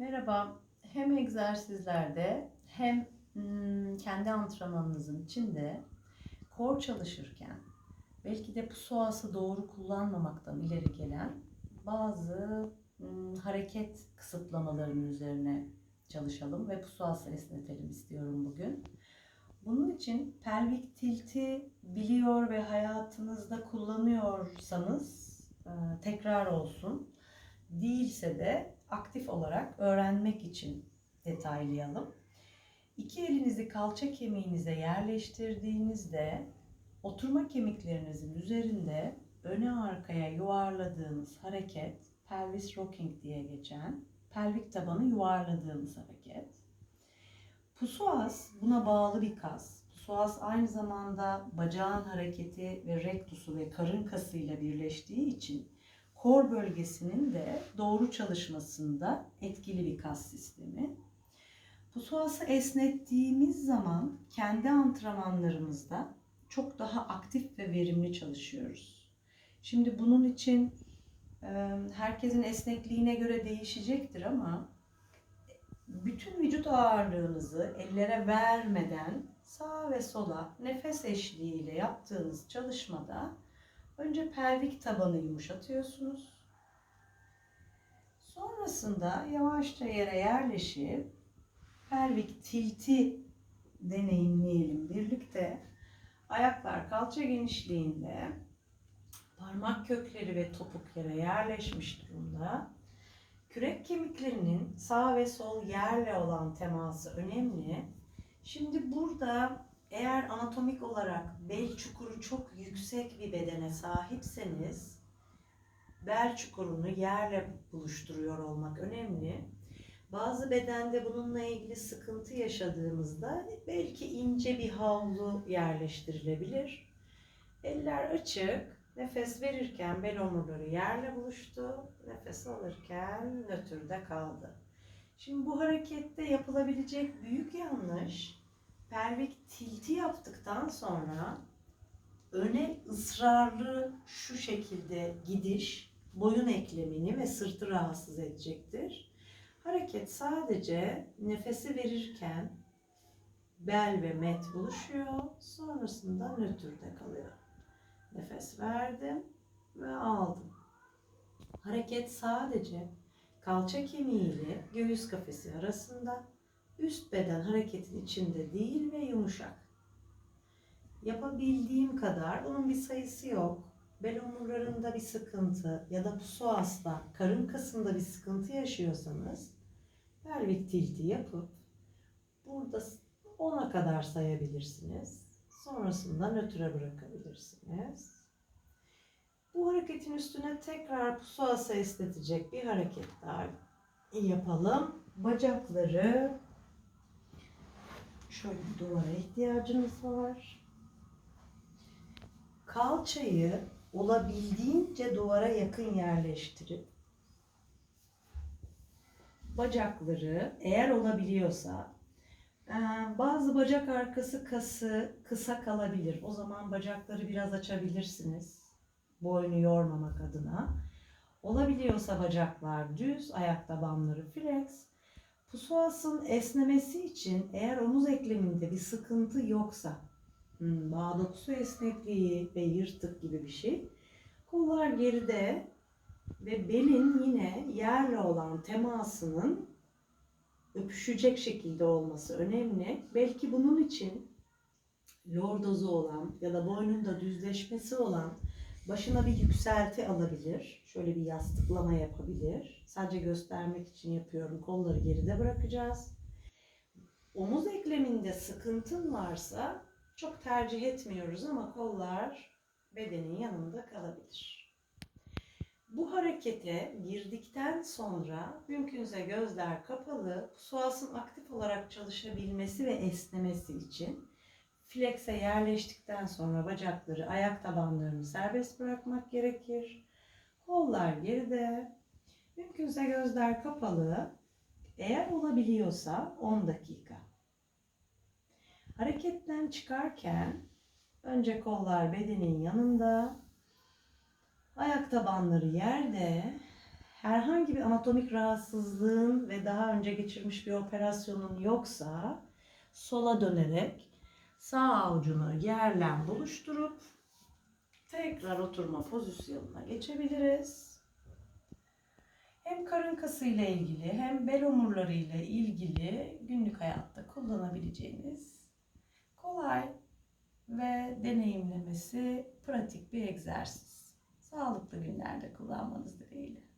Merhaba. Hem egzersizlerde hem hmm, kendi antrenmanınızın içinde kor çalışırken belki de psoası doğru kullanmamaktan ileri gelen bazı hmm, hareket kısıtlamalarının üzerine çalışalım ve psoası esnetelim istiyorum bugün. Bunun için pelvik tilti biliyor ve hayatınızda kullanıyorsanız tekrar olsun. Değilse de aktif olarak öğrenmek için detaylayalım. İki elinizi kalça kemiğinize yerleştirdiğinizde oturma kemiklerinizin üzerinde öne arkaya yuvarladığınız hareket pelvis rocking diye geçen pelvik tabanı yuvarladığımız hareket. Psoas buna bağlı bir kas. Psoas aynı zamanda bacağın hareketi ve rektusu ve karın kasıyla birleştiği için kor bölgesinin de doğru çalışmasında etkili bir kas sistemi. Psoası esnettiğimiz zaman kendi antrenmanlarımızda çok daha aktif ve verimli çalışıyoruz. Şimdi bunun için e, herkesin esnekliğine göre değişecektir ama bütün vücut ağırlığınızı ellere vermeden sağa ve sola nefes eşliğiyle yaptığınız çalışmada önce pelvik tabanı yumuşatıyorsunuz. Sonrasında yavaşça yere yerleşip pelvik tilti deneyimleyelim birlikte. Ayaklar kalça genişliğinde, parmak kökleri ve topuk yere yerleşmiş durumda. Kürek kemiklerinin sağ ve sol yerle olan teması önemli. Şimdi burada eğer anatomik olarak bel çukuru çok yüksek bir bedene sahipseniz bel çukurunu yerle buluşturuyor olmak önemli. Bazı bedende bununla ilgili sıkıntı yaşadığımızda belki ince bir havlu yerleştirilebilir. Eller açık, nefes verirken bel omurları yerle buluştu, nefes alırken nötrde kaldı. Şimdi bu harekette yapılabilecek büyük yanlış pelvik tilti yaptıktan sonra öne ısrarlı şu şekilde gidiş boyun eklemini ve sırtı rahatsız edecektir. Hareket sadece nefesi verirken bel ve met buluşuyor. Sonrasında nötrde kalıyor. Nefes verdim ve aldım. Hareket sadece kalça kemiği ile göğüs kafesi arasında üst beden hareketin içinde değil ve yumuşak. Yapabildiğim kadar, bunun bir sayısı yok. Bel omurlarında bir sıkıntı ya da psoas'ta, karın kasında bir sıkıntı yaşıyorsanız pelvik tilti yapıp burada 10'a kadar sayabilirsiniz. Sonrasında nötre bırakabilirsiniz. Bu hareketin üstüne tekrar psoas'ı esnetecek bir hareket daha yapalım. Bacakları Şöyle duvara ihtiyacımız var. Kalçayı olabildiğince duvara yakın yerleştirip bacakları eğer olabiliyorsa e, bazı bacak arkası kası kısa kalabilir. O zaman bacakları biraz açabilirsiniz. Boynu yormamak adına. Olabiliyorsa bacaklar düz, ayak tabanları flex. Pusuasın esnemesi için eğer omuz ekleminde bir sıkıntı yoksa, hmm, bağ dokusu esnekliği ve yırtık gibi bir şey, kollar geride ve belin yine yerle olan temasının öpüşecek şekilde olması önemli. Belki bunun için lordozu olan ya da boynunda düzleşmesi olan Başına bir yükselti alabilir. Şöyle bir yastıklama yapabilir. Sadece göstermek için yapıyorum. Kolları geride bırakacağız. Omuz ekleminde sıkıntın varsa çok tercih etmiyoruz ama kollar bedenin yanında kalabilir. Bu harekete girdikten sonra mümkünse gözler kapalı, psoasın aktif olarak çalışabilmesi ve esnemesi için Flex'e yerleştikten sonra bacakları, ayak tabanlarını serbest bırakmak gerekir. Kollar geride. Mümkünse gözler kapalı. Eğer olabiliyorsa 10 dakika. Hareketten çıkarken önce kollar bedenin yanında, ayak tabanları yerde, herhangi bir anatomik rahatsızlığın ve daha önce geçirmiş bir operasyonun yoksa sola dönerek sağ avucunu yerle buluşturup tekrar oturma pozisyonuna geçebiliriz. Hem karın kası ile ilgili hem bel omurları ile ilgili günlük hayatta kullanabileceğiniz kolay ve deneyimlemesi pratik bir egzersiz. Sağlıklı günlerde kullanmanız dileğiyle.